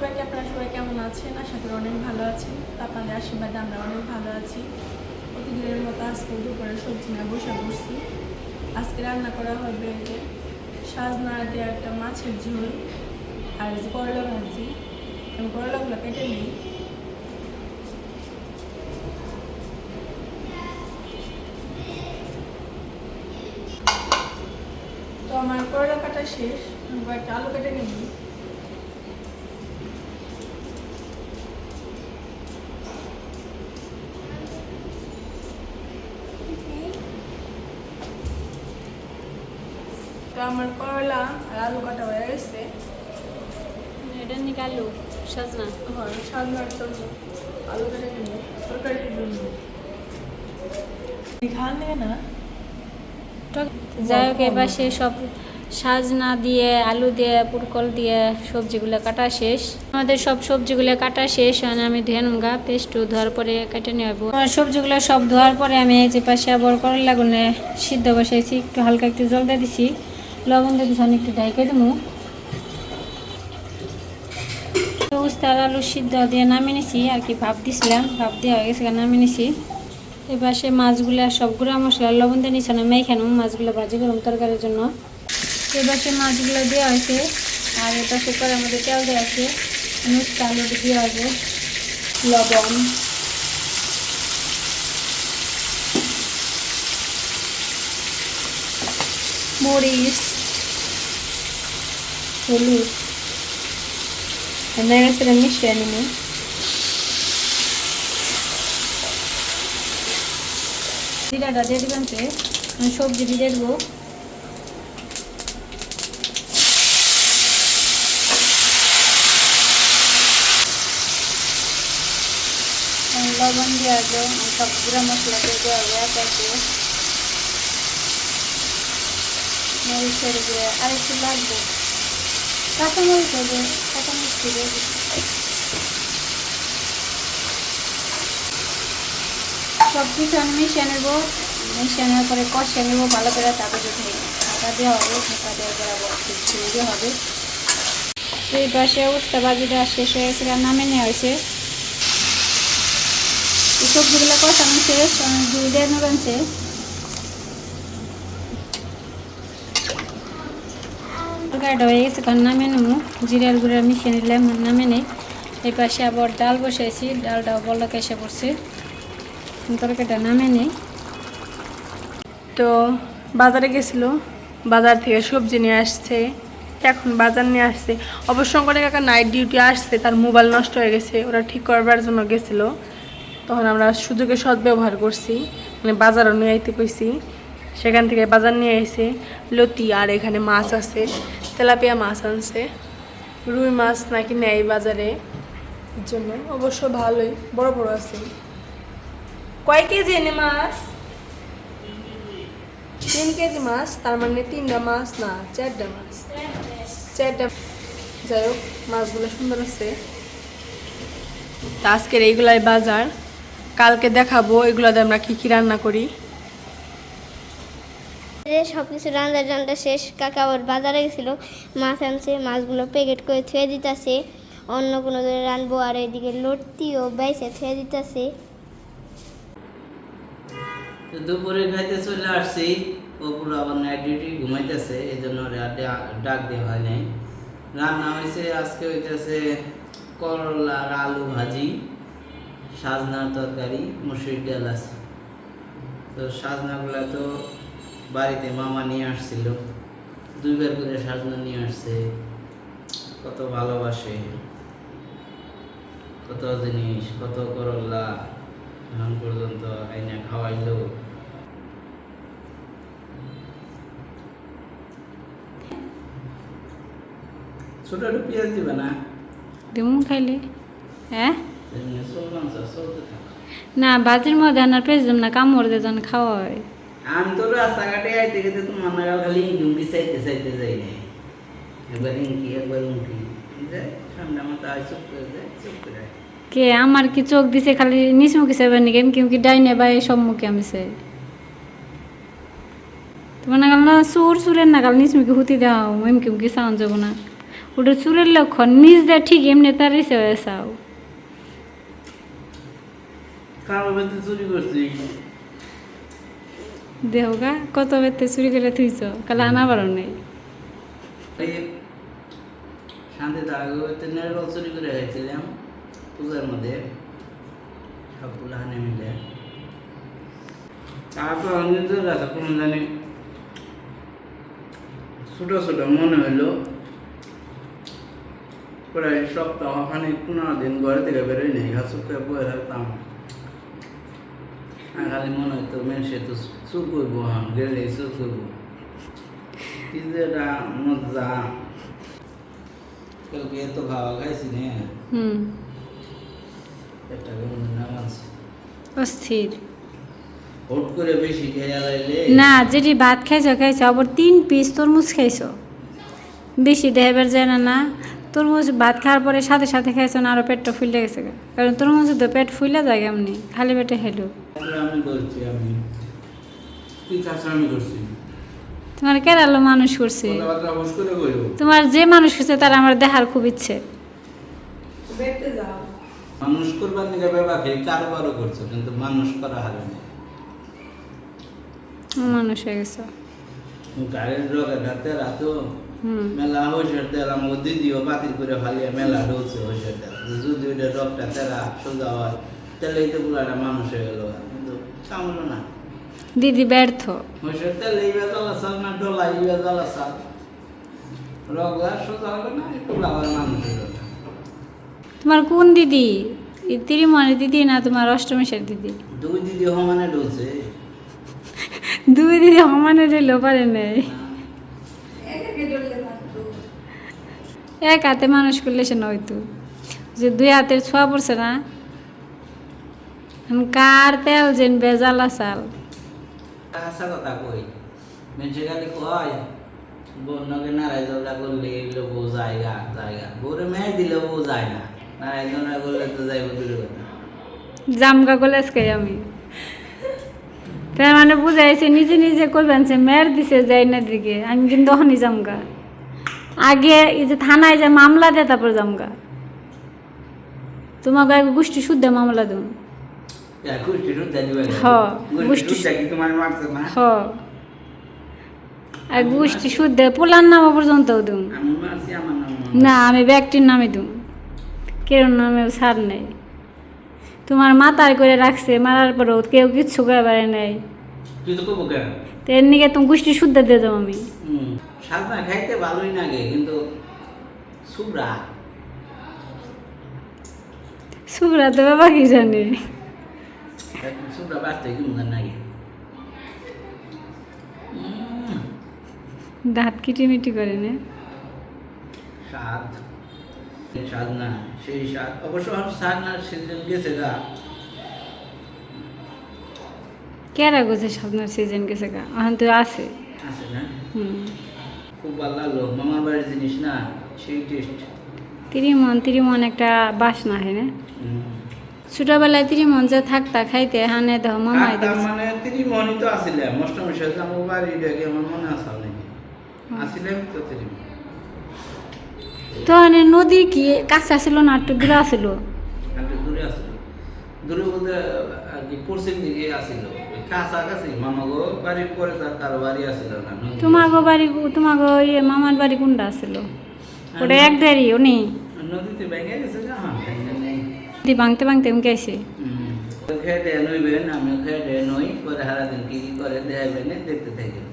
সবাইকে, আপনারা সবাই কেমন আছেন? আশা করি অনেক ভালো আছেন। আপনাদের আশীর্বাদে আমরা অনেক ভালো আছি। প্রতিদিনের মতো আজকে দুপুরে সবজি না বসে বসছি। আজকে রান্না করা হবে যে সাজনা দিয়ে একটা মাছের ঝোল আর যে করলা ভাজি। আমি করলাগুলো কেটে নিই। তো আমার করলা কাটা শেষ। আমি কয়েকটা আলু কেটে নিই তো আমার করলা আর আলু কাটা হয়ে গেছে। এটা নিকালু সাজনা? হয় সাধারণ জন্য আলু। কেটে নেব তরকারির জন্য। না যাই হোক এবার সে সব সাজনা দিয়ে আলু দিয়ে পুরকল দিয়ে সবজিগুলো কাটা শেষ। আমাদের সব সবজিগুলো কাটা শেষ মানে আমি ধুয়ে গা পেস্ট ধোয়ার পরে কেটে নেব। আমার সবজিগুলো সব ধোয়ার পরে আমি এই যে পাশে আবার করলা গুনে সিদ্ধ বসাইছি একটু হালকা একটু জল দিয়ে দিছি। লবণ দিয়ে আমি একটু ঢাইকে দেবো। উস্তা আলু সিদ্ধ দিয়ে নামিয়ে নিছি, আর কি ভাপ দিছিলাম, ভাপ দিয়ে হয়ে গেছে, নামিয়ে নিছি। এবার সে মাছগুলো, সব গুঁড়া মশলা, লবণ দিয়ে নিচ্ছে না মেখানো মাছগুলো ভাজি করুন তরকারির জন্য। এবার সে মাছগুলো দেওয়া হয়েছে, আর এটা সে করার মধ্যে তেল দেওয়া আছে নুস্তা, আলু দেওয়া হবে লবণ। মরিচ। হলুদ রান্না গেছে মিশিয়ে নিব জিরাটা দিয়ে দিবেন সবজি দিয়ে দেবো। লবণ দিয়ে আসব সব গুঁড়া মশলা দিয়ে দেওয়া এক একে মরিচের গুঁড়ে আর একটু লাগবে। কাঁচামরিচ হবে কাঁচামরিচ দিয়ে। সব কিছু আমি মিশিয়ে নেব, মিশিয়ে নেওয়ার পরে কষিয়ে নেব ভালো করে, তারপরে ঢাকা দেওয়া হবে, ঢাকা দেওয়ার পরে আবার হবে। এই পাশে অবস্থা বাজিটা শেষ হয়ে গেছে নামে নেওয়া হয়েছে। সবজিগুলো কষানো শেষ, আমি ঝুল দিয়ে নেবেন তরকারিটা হয়ে গেছে কারণ নামে নেব জিরার গুঁড়া মিশিয়ে নিলাম নামে নেই। এই পাশে আবার ডাল বসেছি ডালটাও বলক এসে পড়ছে। তরকারিটা নামে নেই। তো বাজারে গেছিল, বাজার থেকে সবজি নিয়ে আসছে, এখন বাজার নিয়ে আসছে। অবশ্য করে কাকা নাইট ডিউটি আসছে, তার মোবাইল নষ্ট হয়ে গেছে, ওরা ঠিক করবার জন্য গেছিল। তখন আমরা সুযোগে সদ্ব্যবহার করছি মানে বাজারও নিয়ে আইতে কইছি। সেখান থেকে বাজার নিয়ে এসে লতি আর এখানে মাছ আছে। তেলাপিয়া মাছ আনছে। রুই মাছ নাকি নেয় বাজারে। জন্য অবশ্য ভালোই, বড় বড় আছে। কয় কেজি এনে মাছ? তিন কেজি মাছ, তার মানে তিনটা মাছ না, চারটা মাছ। চারটা যাই হোক, মাছগুলো সুন্দর আছে। তা আজকের এইগুলাই বাজার। কালকে দেখাবো, এগুলোতে আমরা কি কি রান্না করি। সব কিছু রান্না টান্না শেষ। কাকা আবার বাজারে গেছিল। মাছ আনছে, মাছগুলো প্যাকেট করে থুয়ে দিতেছে। অন্য কোনো ধরে রানবো আর এদিকে লড়তিও বাইসে থুয়ে দিতেছে। দুপুরে খাইতে চলে আসছি। ওপর আবার নাইট ডিউটি ঘুমাইতেছে এই জন্য ডাক দেওয়া হয় নাই। রান্না হয়েছে আজকে হইতেছে করলা আলু ভাজি, সাজনার তরকারি, মুসুরির ডাল আছে। তো সাজনাগুলো তো বাড়িতে মামা নিয়ে আসছিল। দুইবার করে সাজনা নিয়ে আসছে। কত ভালোবাসে। কত জিনিস কত করলা এখন পর্যন্ত আইনা খাওয়াইলো। ছোট একটু পেঁয়াজ দিবে না? দিমু খাইলে। হ্যাঁ? না বাজির মধ্যে আনার পেয়ে যাম না কামড় দিয়ে যখন খাওয়া হয়। আমি তো রাস্তাঘাটে আইতে গেতে তোমার নাগা খালি ডুঙ্গি চাইতে চাইতে যাই না একবার ইঙ্কি একবার উঙ্কি যাই ঠান্ডা মাথা আয় চুপ করে যায় চুপ করে কে আমার কি চোখ দিছে খালি নিচ মুখে সেবেন নাকি? আমি কি ডাইনে বা এই সব মুখে আমি সে তোমার নাগাল না সুর সুরের নাগাল নিচ মুখে হুতি দেওয়া এমকি মুখে সাউন্ড যাব না। ওটা চুরের লক্ষণ নিজ দেয় ঠিক এমনি তার কারও বেতে চুরি করছি। দেহ গা কত বেতে চুরি করে থুইছ? কালে আনা পারো নেই। শান্তি তারাগতে নারকেল চুরি করে গেছিলাম পূজার মধ্যে। সবগুলো হানে মিলে। তারপর নিজের কাছে কোনো জানি ছোট ছোট মনে হইল, প্রায় সপ্তাহ খানিক পনেরো দিন ঘরে থেকে বেরোই নেই ঘাস বয়ে থাকতাম খালি মনে হইতো মেনসে তো চুর করব গেলে চুর করব কি এটা মজা কালকে এত খাওয়া খাইছি নে হুম একটা কেমন নাম আছে অস্থির হুট করে বেশি খেয়ে লাইলে না যেটি ভাত খাইছো খাইছো আবার তিন পিস তরমুজ খাইছো বেশি দেহবার যায় না না তরমুজ ভাত খাওয়ার পরে সাথে সাথে খাইছো না আরও পেটটা ফুলে গেছে কারণ তরমুজ তো পেট ফুলে যায় এমনি খালি পেটে হেলো। আমি বলছি আমি। কি কাজ আমি তোমার কেরালো মানুষ করছে। তোমার যে মানুষ করছে তার আমার দেখার খুব ইচ্ছে। মানুষ করবার খেয়ে কারোবারও করছ কিন্তু মানুষ করা হারে না মানুষ হয়ে গেছে। গাড়ির রাতো মেলা হইসের তেল আমাকে দিদিও বাতিল করে ফালিয়ে মেলা হইসের তেল যদি ওইটা রোগটা তেরা সোজা হয় তাহলে এই তো পুরাটা মানুষ হয়ে গেল। কিন্তু কামলো না। দিদি ব্যর্থ। ডলা তোমার কোন দিদি? তিরিমণি দিদি না তোমার অষ্টমেশের দিদি? দুই দিদি সমানে ঢুকছে দুই দিদি সমানে দিল পারে নেই। এক হাতে মানুষ করলে সে নয়তো। যে দুই হাতের ছোঁয়া পড়ছে না। কার তেল যেন বেজালা চাল আসা কথা কই? মেনসে কয় বন্যকে নারায় করলে এগুলো বউ জায়গা জায়গা। বউরে মেয়ে দিলে বউ যায় না। নারায় করলে তো যাইব দূরে জামগা গলেজ খাই আমি। তার মানে বুঝাইছে, নিজে নিজে করবেন সে মেয়ের দিছে যাই না দিকে। আমি কিন্তু তখনই জামগা আগে এই যে থানায় যে মামলা দেয়, তারপর জামগা তোমাকে গোষ্ঠী শুদ্ধ মামলা দেব। আর গোষ্ঠী শুদ্ধ পোলার নাম পর্যন্ত আমার না আমি ব্যক্তির নামে দেব কেউ নামে ছাড় নেই। তোমার মাথায় করে রাখছে মারার পরেও কেউ কিচ্ছু করে পারে নাই এর নিকে তুমি গোষ্ঠী শুদ্ধ দিয়ে যাব আমি। সাজনা খাইতে ভালোই লাগে কিন্তু সুব্রা সুরা তো বাবা কি জানে? কি মজা লাগে দাঁত কিটিমিটি করে না? স্বাদ। স্বাদ না সেই স্বাদ। অবশ্য আমার স্বাদ না সিজন গেছে গা। কেরা গোছে স্বপ্নের সিজন গেছে গা? এখন তো আছে। আছে না? হুম। খুব ভালো লাগল। মামার বাড়ির জিনিস না সেই টেস্ট তিরিমন তিরিমন একটা বাসনা হয় না? ছোটবেলায় তিরিমন যে থাকতা খাইতে হানে দেহ মামাই দেখছে মানে তিনি মনি তো আসিলে অষ্টমী সাথে আমার বাড়ি ডাকি আমার মনে আসা নাকি আসিলাম তো তিনি তো মানে নদী কি কাছে আসিল না একটু দূরে আসিল একটু দূরে আসিল দূরে বলতে আর কি পশ্চিম দিকে আসিল কাছাকাছি মামাগো বাড়ির পরে তার কারও বাড়ি আসিল না তোমাগো বাড়ি তোমাগো ইয়ে মামার বাড়ি কোনটা আসিল ওটা এক দেরি উনি? নদীতে ভেঙে গেছে না দি ভাঙতে ভাঙতে উমকে আইছে। খেয়ে দেয় নইবেন আমিও খেয়ে দেয় নই পরে সারাদিন কি কি করে দেখাইবেন দেখতে থাকেন।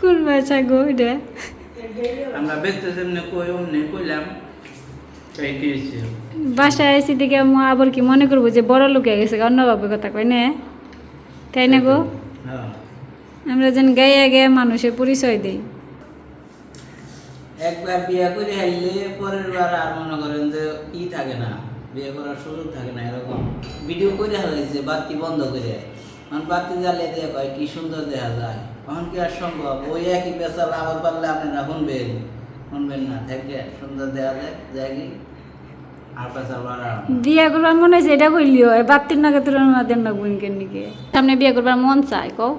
কোন বাসা গো এটা? আমরা ব্যক্তি যেমনি কই অমনি কইলাম বাসায় এসে দিকে আবার কি মনে করব যে বড় লোক গেছে অন্যভাবে কথা কয় না? তাই না গো? হ্যাঁ। আমরা যেন গায়ে গায়ে মানুষের পরিচয় দিই। একবার বিয়ে করে হাইলে পরের বার আর মনে করেন যে ই থাকে না বিয়ে করার সুযোগ থাকে না এরকম। ভিডিও করে হালাইছে বাতি বন্ধ করে। মানে বাতি জ্বালিয়ে দিয়ে কয় কি সুন্দর দেখা যায়। তখন কি আর সম্ভব? ওই একই পেশাল আবার পারলে আপনারা শুনবেন। শুনবেন না থেকে সুন্দর দেখা যায় যায় কি? বিয়ে করবার মনে হয়েছে এটা কইলিও এ বাপ্তির নাকে তুলনা দেন না বোনকে নিকে? সামনে বিয়ে করবার মন চায় কও।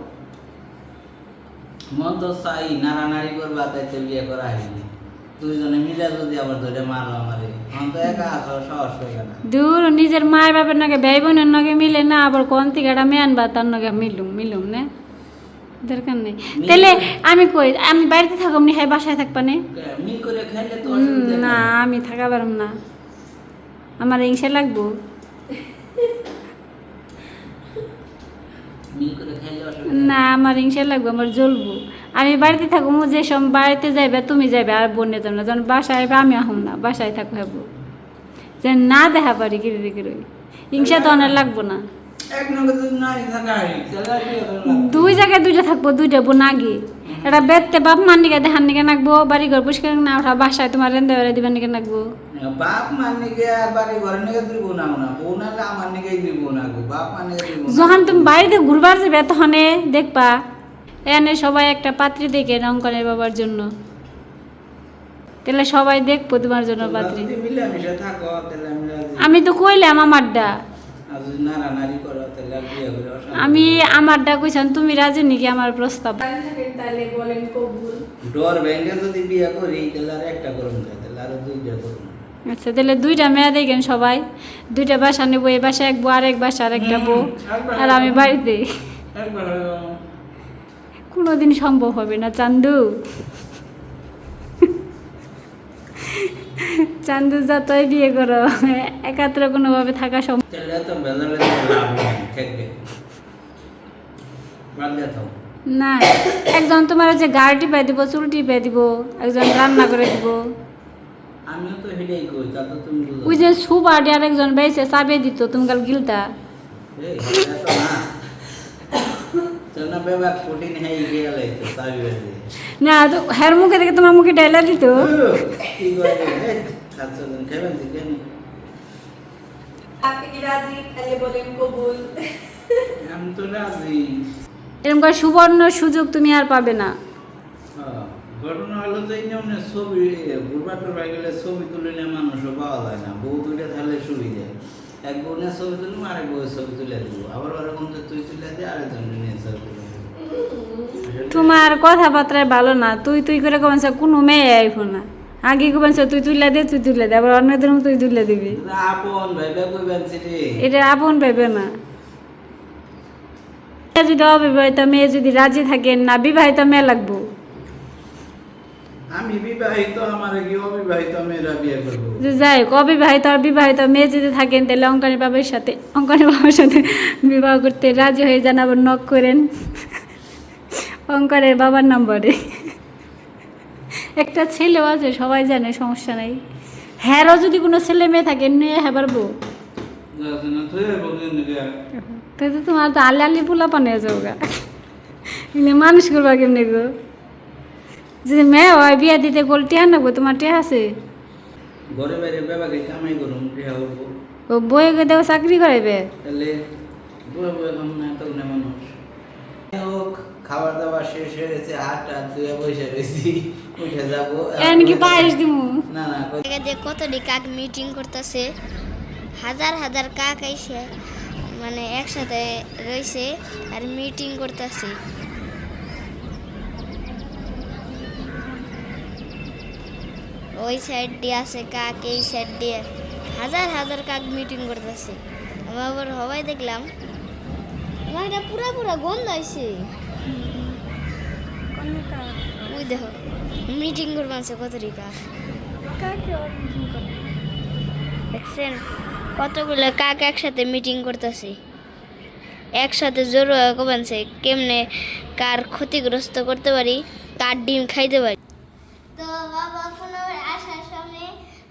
মন তো চাই নাড়ানাড়ি করবা তাইতে বিয়ে করা হয়নি। দুইজনে মিলে যদি আবার ধরে মারো আমারে মন তো একা আসো সাহস পেয়ে না। দূর নিজের মায়ের বাপের নাকি ভাই বোনের নাকি মিলে না আবার কোন থেকে একটা মেয়ান বা তার নাকি মিলুম মিলুম না? দরকার নেই। তাহলে আমি কই আমি বাড়িতে থাকুম নি হ্যাঁ বাসায় থাকবা নে? মিল করে খাইলে তো উম, না আমি থাকা পারম না। আমার হিংসা লাগবো? না আমার হিংসা লাগবে আমার জ্বলবো। আমি বাড়িতে থাকব যে সব বাড়িতে যাইবে তুমি যাইবে আর বোনে যাবে না। যখন বাসায় আইবে আমি আহম না বাসায় থাকব হব যে না দেখা পারি কিরে কিরে। হিংসা তো অনেক লাগবো না। হয়। দুই জায়গায় দুইটা থাকব দুইটা বোন আগে। এটা বেদতে বাপ মার নিকে দেখার নিকে নাকবো বাড়ি ঘর পরিষ্কার না ওঠা বাসায় তোমার রেন্দে বেড়ে দিবার নিকে নাকবো। বাপ মান নিকে বাড়ি ঘরে নিকে দিব না না বউ নাহলে আমার নিকেই দিব না বাপ মান নিকে দিব যখন তুমি বাড়িতে ঘুরবার যাবে তখন দেখবা এনে সবাই একটা পাত্রী দেখে রঙ্কনের বাবার জন্য। তাহলে সবাই দেখব তোমার জন্য পাত্রী। আমি তো কইলাম আমারটা। আমি আমারটা কইছান তুমি রাজি নাকি আমার প্রস্তাব? তাহলে বলেন কবুল ডর যদি বিয়ে করি তাহলে আর একটা করুন তাহলে আরও দুইটা করুন আচ্ছা তাহলে দুইটা মেয়ে দেখেন সবাই। দুইটা বাসা নেব এই বাসা এক বউ আর এক বাসা আর একটা বউ। আর আমি বাড়িতে একবার কোনোদিন সম্ভব হবে না চান্দু। চান্দু যতই বিয়ে করো একাত্র কোনোভাবে থাকা সম্ভব। না একজন তোমার হচ্ছে গাড়ি টিপাই দিব চুল টিপাই দিব একজন রান্না করে দিব। ওই যে সুপারি আর একজন বেসে চাবে দিত তুমি কাল গিলতা। না হয়ে তো না তো হের মুখে থেকে তোমার মুখে ডাইলা দিত। এরকম করে সুবর্ণ সুযোগ তুমি আর পাবে না। ঘটনা হলো যে ছবি ঘুরবা টুরবা গেলে ছবি তুলে নিয়ে মানুষও পাওয়া যায় না। বউ তুলে তাহলে সুবিধা। এক বোনের ছবি তুলবো আরেক বউয়ের ছবি তুলে দিব। আবার ওরকম যে তুই তুলে দে আরেকজন নিয়ে ছবি তুলে তোমার কথাবার্তায় ভালো না তুই তুই করে কমেছ কোনো মেয়ে আইফ না আগে কমেছ তুই তুইলা দে তুই তুইলা দে আবার অন্যদের তুই তুইলা দিবি। আপন ভাইবা কইবেন সেটি এটা আপন ভেবে না। যদি অবিবাহিত মেয়ে যদি রাজি থাকেন না বিবাহিত মেয়ে লাগবো। আমি বিবাহিত আমার কি অবিবাহিত মেয়েরা বিয়ে করব? যে যাই হোক অবিবাহিত আর বিবাহিত মেয়ে যদি থাকেন তাহলে অঙ্কনী বাবার সাথে অঙ্কনী বাবার সাথে বিবাহ করতে রাজি হয়ে যান আবার নক করেন। অঙ্কনের বাবার নম্বরে। একটা ছেলেও আছে সবাই জানে সমস্যা নাই। হ্যারও যদি কোনো ছেলে মেয়ে থাকে নিয়ে হ্যাঁ পারব তাই তো তোমার তো আলি আলি পোলা পানে যাওগা মানুষ করবা কেমনি গো? যদি মেয়ে হয় বিয়া দিতে গোল টিয়া নেব তোমার টিয়া আছে? ঘরে বাইরে বেবাকে কামাই করুন বিয়া করব। ও বইয়ে দেও চাকরি করাইবে? তাহলে বয়ে বয়ে এখন না তো না মানুষ। হোক খাবার দাবার শেষ হয়ে গেছে বসে রয়েছি উঠে যাব। এন কি পায়েস দিমু? না না দিয়ে কতটি কাক মিটিং করতেছে হাজার হাজার কাক আইসে মানে একসাথে রয়েছে আর মিটিং করতেছে। ওই সাইড দিয়ে আছে কাক, এই সাইড দিয়ে। হাজার হাজার কাক মিটিং করতেছে। আমি আবার হবাই দেখলাম, আমার এটা পুরা পুরা গন্ধ আইছে। ওই দেখো মিটিং করবানছে কতটি কাক। দেখছেন, কতগুলো কাক একসাথে মিটিং করতেছে। একসাথে জোর কমানছে কেমনে কার ক্ষতিগ্রস্ত করতে পারি কার ডিম খাইতে পারি তো বাবা কোনো আসার সামনে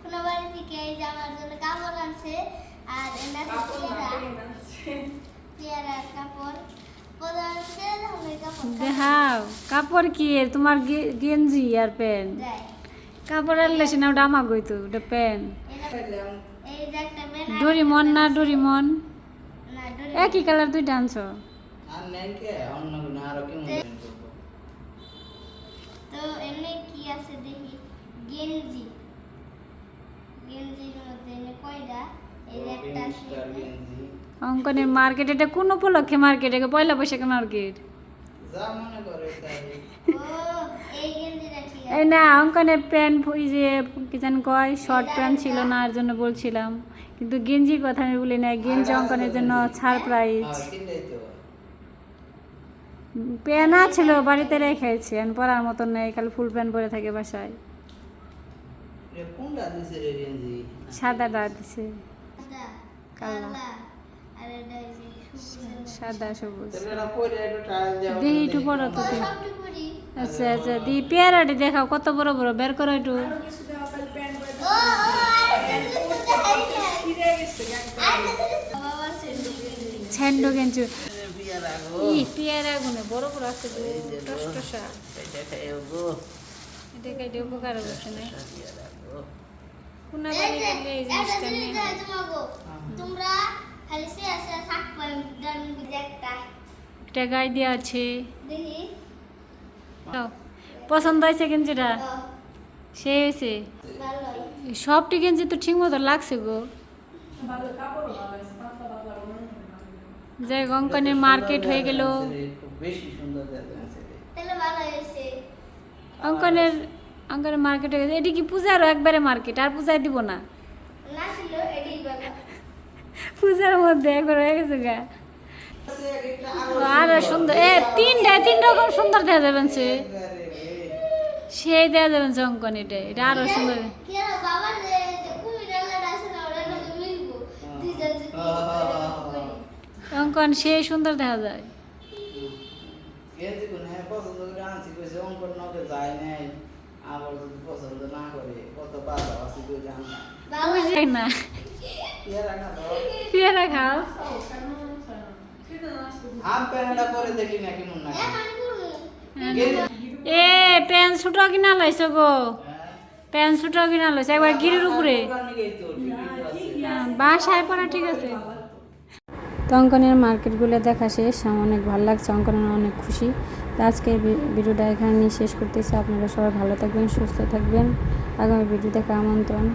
কোনো বাড়ি থেকে এই যে আমার জন্য কাপড় আনছে আর এটা পেয়ারার কাপড় প্রধান দেখাও কাপড় কি? তোমার গে- গেঞ্জি আর প্যান্ট? কাপড় আনলে সে না ওটা আমার গইতো ওটা প্যান্ট। ডোরিমন না ডোরিমন? একই কালার। তো কি আছে দেখি? গেঞ্জি। গেঞ্জির মধ্যে কয়টা? এই একটা Star গেঞ্জি। অঙ্কনের মার্কেট এটা কোন উপলক্ষে মার্কেট? এটা পয়লা বৈশাখে মার্কেট? এই না অঙ্কনের প্যান্ট ওই যে কি যেন কয় শর্ট প্যান্ট ছিল না আর জন্য বলছিলাম। কিন্তু গেঞ্জির কথা আমি বলি না গেঞ্জি অঙ্কনের জন্য ছাড় প্রাইস হ্যাঁ প্যান্ট ছিল বাড়িতে রেখেছি আর পরার মতন নেই খালি ফুল প্যান্ট পরে থাকে বাসায়। গেঞ্জি? সাদাটা দিছে। কালা। সাদা সবুজ পরে একটু পরো তো আচ্ছা আচ্ছা দি পেয়ারাটি দেখাও কত বড় বড় বের করো একটু বিয়া রাখো ই পেয়ারা গুনে বড় বড় আছে এটা উপকার করছে না কোনা বাড়ি গেলে এই জিনিসটা নিয়ে তোমরা একটা গায়ে দেওয়া আছে। পছন্দ হয়েছে গেঞ্জিটা সে হয়েছে সবটি গেঞ্জি তো ঠিক মতো লাগছে গো যাই হোক, অঙ্কনের মার্কেট হয়ে গেল অঙ্কনের অঙ্কনের মার্কেট হয়ে গেছে এটি কি পূজারও একবারে মার্কেট আর পূজায় দিব না পূজার মধ্যে একবার হয়ে গেছে গা। আরও সুন্দর। এ তিনটা তিন রকম সুন্দর দেখা যাবেন সে। সেই দেখা যাবেন সে অঙ্কন এটা এটা আরও সুন্দর। যে যে অঙ্কন সেই সুন্দর দেখা যায়। না। পেয়ারা খাও এ প্যান্ট ছুটো কিনা লাইছ গো। প্যান্ট ছুটো কিনা লাইছ একবার গিরির উপরে বাসায় পড়া ঠিক আছে। তো অঙ্কনের মার্কেটগুলো দেখা শেষ আমার অনেক ভালো লাগছে অঙ্কনের অনেক খুশি তো আজকে ভিডিওটা এখানে শেষ করতেছি। আপনারা সবাই ভালো থাকবেন, সুস্থ থাকবেন। আগামী ভিডিও দেখা আমন্ত্রণ।